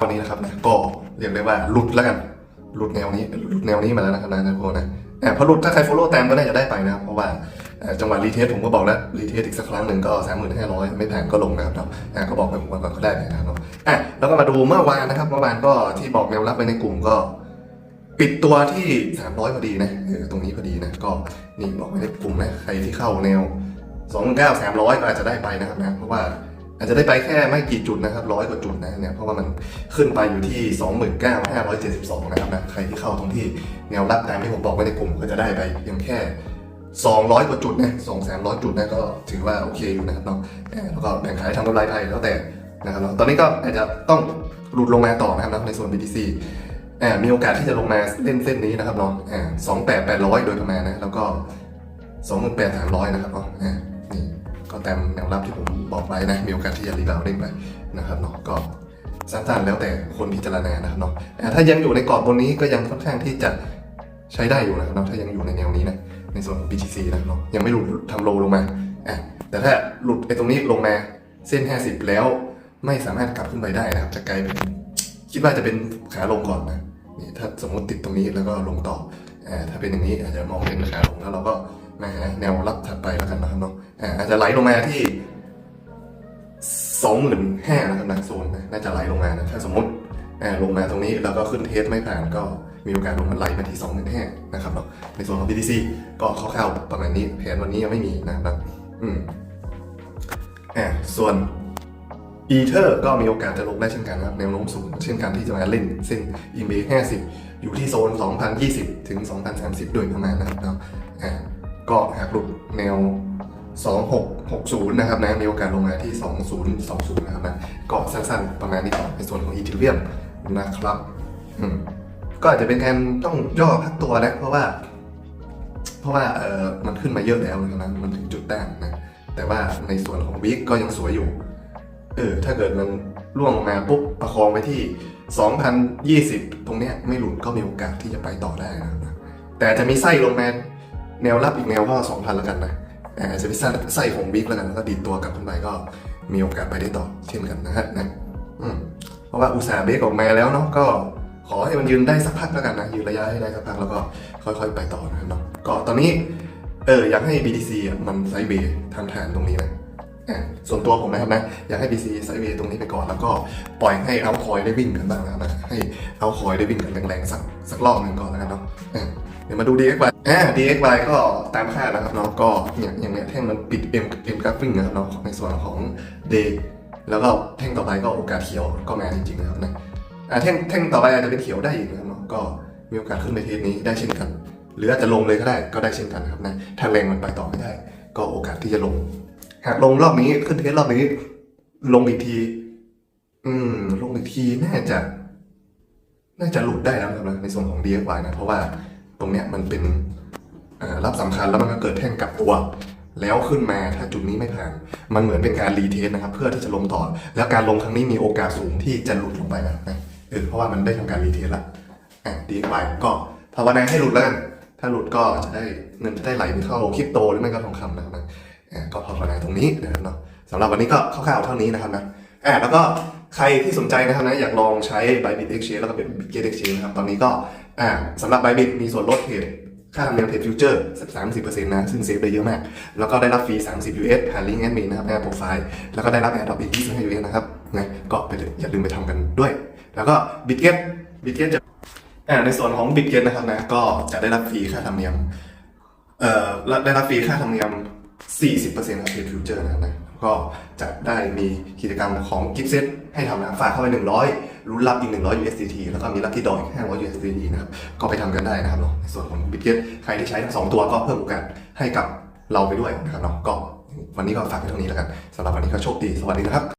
ตอนนี้นะครับนะก็เรียกได้ว่าหลุดแล้วกันหลุดแนวนี้หลุดแนวนี้มาแล้วนะครับนะทุกคนนะแอบพอหลุดถ้าใคร follow แตมก็น่าจะได้ไปนะครับเพราะว่าจังหวะรีเทสผมก็บอกแล้วรีเทสอีกสักครั้งหนึ่งก็สามหมื่นห้าร้อยไม่แพงก็ลงนะครับเนาะก็บอกไปผมก่อนก็ได้ไปนะครับเนาะแล้วก็มาดูเมื่อวานนะครับเมื่อวานก็ที่บอกแนวรับไว้ในกลุ่มก็ ปิดตัวที่ 300พอดีนะตรงนี้พอดีนะก็นี่บอกไว้ในกลุ่มนะใครที่เข้าแนว2 9 300ก็อาจจะได้ไปนะครับนะเพราะว่า อาจจะได้ไปแค่ไม่กี่จุดนะครับร้อยกว่าจุดนะเนี่ยเพราะว่ามันขึ้นไปอยู่ที่ 29,572 นะครับนะใครที่เข้าตรงที่แนวรับตามที่ผมบอกไว้ในกลุ่มก็จะได้ไปเพียงแค่ 200 กว่าจุดนะ2 300จุดนะก็ถือว่าโอเคอยู่นะครับเนาะเออแล้วก็แบ่งขายทำกำไรไปแล้วแต่นะครับเนาะตอนนี้ก็อาจจะต้องหลุดลงมาต่อนะครับในส่วน BTC อ่ามีโอกาสที่จะลงมาเล่นเส้นนี้นะครับเนาะอ่าสองแปดแปดร้อยโดยประมาณนะแล้วก็สองหมื่นแปดสามร้อยนะครับเนาะ ก็ตามแนวรับที่ผมบอกไว้นะ มีโอกาสที่จะรีบาวด์เด้งไปนะครับเนาะก็สั้นๆแล้วแต่คนพิจารณานะครับเนาะอ่ถ้ายังอยู่ในกรอบบนนี้ก็ยังค่อนข้างที่จะใช้ได้อยู่นะครับเนาะถ้ายังอยู่ในแนวนี้นะในส่วนของ BTC นะเนาะยังไม่หลุดทำโลลงมาอะแต่ถ้าหลุดไอ้ตรงนี้ลงมาเส้น 50 แล้วไม่สามารถกลับขึ้นไปได้นะครับจะกลายเป็นคิดว่าจะเป็นขาลงก่อนนะนี่ถ้าสมมติติดตรงนี้แล้วก็ลงต่ออ่าถ้าเป็นอย่างนี้อาจจะมองเป็นขาลงแล้วเราก็มาหาแนวรับถัดไปแล้ว จจะไหลลงมาที่สองหมื่นห้านะครับนะโซนนะน่าจะไหลลงมานะถ้าสมมติอ่าลงมาตรงนี้แล้วก็ขึ้นเทสไม่ผ่านก็มีโอกาสลงมาไหลมาที่สองหมื่นห้านะครับเนาะในส่วนของ BTC ก็คร่าวๆประมาณนี้แผนวันนี้ยังไม่มีนะครับอืมอ่าส่วนอีเทอร์ก็มีโอกาสจะลงได้เช่นกันนะครับแนวโน้มสูงเช่นกันที่จะมาเล่นเส้น EMA 50อยู่ที่โซน 2020 ถึง 2030 โดยประมาณนะครับเนาะอ่าก็หากหลุดแนว 2660 นะครับนะ มีโอกาสลงมาที่ 2020 นะครับนะก็สั้นๆ ประมาณนี้ก่อนในส่วนของอีเทเรียมนะครับก็อาจจะเป็นการต้องย่อพักตัวนะ เพราะว่า เพราะว่าเออมันขึ้นมาเยอะแล้วนะครับมันถึงจุดแต้านะ แต่ว่าในส่วนของวิกก็ยังสวยอยู่ เออ ถ้าเกิดมันร่วงลงมาปุ๊บประคองไปที่ 2020 ตรงเนี้ยไม่หลุดก็มีโอกาสที่จะไปต่อได้นะแต่จะมีไส้ลงมาแนวรับอีกแนวก็2,000แล้วกันนะ จจะเป็นไส้ของบิ๊กแล้วกันแล้วก็ดีดตัวกลับขึ้นไปก็มีโอกาสไปได้ต่อเช่นกันนะฮะนะเพราะว่าอุตสาห์เบรกออกมาแล้วเนาะก็ขอให้มันยืนได้สักพักแล้วกันนะยืนระยะให้ได้สักพักแล้วก็ค่อย ๆ ไปต่อนะครับเนาะก็ตอนนี้เอออยากให้ BTC มันไซเบย์ทางฐานตรงนี้นะส่วนตัวผมนะครับนะอยากให้ BC ไซเวย์ตรงนี้ไปก่อนแล้วก็ปล่อยให้เอาคอยได้วิ่งกันบ้างนะครับนะให้เอาคอยได้วิ่งกันแรงๆสักสักรอบหนึ่งก่อนแล้วกันเนาะ เดี๋ยวมาดู DXY อ่า DXY ก็ตามคาดนะครับเนาะก็อย่างอย่างเนี้ยแท่งมันปิด M M กราฟิงนะครับเนาะในส่วนของ Day แล้วก็แท่งต่อไปก็โอกาสเขียวก็มาจริงๆนะครับนะอ่าแท่งแท่งต่อไปอาจจะเป็นเขียวได้อีกนะครับเนาะก็มีโอกาสขึ้นไปเทสนี้ได้เช่นกัน หรืออาจจะลงเลยก็ได้ก็ได้เช่นกันนะครับนะถ้าแรงมันไปต่อไม่ได้ ก็โอกาสที่จะลง หากลงรอบนี้ขึ้นเทสรอบนี้ ลงอีกที อืม ลงอีกทีน่าจะ น่าจะหลุดได้แล้วนะครับในส่วนของ DFY นะเพราะว่า ตรงเนี้ยมันเป็นรับสำคัญแล้วมันก็เกิดแท่งกลับตัว แล้วขึ้นมาถ้าจุดนี้ไม่ผ่าน มันเหมือนเป็นการรีเทสนะครับ เพื่อที่จะลงต่อ แล้วการลงครั้งนี้มีโอกาสสูงที่จะหลุดลงไปนะนะเออเพราะว่ามันได้ทำการรีเทสละอะ DFY ก็ภาวนาให้หลุดแล้วกันถ้าหลุดก็จะได้เงินจะได้ไหลไปเข้าคริปโตหรือไม่ก็ทองคำนะครับนะอ่าก็ภาวนาตรงนี้นะครับเนาะสำหรับวันนี้ก็คร่าวๆเท่านี้นะครับนะอ่าแล้วก็ใครที่สนใจนะครับนะอยากลองใช้ Bybit Exchange แล้วก็เป็น Bitget Exchange นะครับตอนนี้ก็ อ่าสำหรับ Bybit มีส่วนลดเทรดค่าธรรมเนียมเทรดฟิวเจอร์30%นต์นะ ซึ่งเซฟได้เยอะมาก แล้วก็ได้รับฟรี30 US ผ่านลิงก์แอดมินนะครับในโปรไฟล์ แล้วก็ได้รับแอร์ดรอปอีก25 US นะครับนะก็ไปเลยอย่าลืมไปทำกันด้วย แล้วก็ Bitget Bitget จะอ่าในส่วนของ Bitget นะครับนะก็จะได้รับฟรีค่าธรรมเนียมเอ่อได้รับฟรีค่าธรรมเนียม40%ของเทรดฟิวเจอร์นะครับนะ ก็จะได้มีกิจกรรมของกิฟต์เซตให้ทำนะฝากเข้าไป 100รุ้นรับอีก 100 USDT แล้วก็มีลัคกี้ดอย500 USDT นะครับก็ไปทำกันได้นะครับเนาะในส่วนของบิตเกตใครที่ใช้ทั้งสองตัวก็เพิ่มโอกาสให้กับเราไปด้วยนะครับเนาะก็วันนี้ก็ฝากไว้เท่านี้แล้วกันสำหรับวันนี้ก็โชคดีสวัสดีนะครับ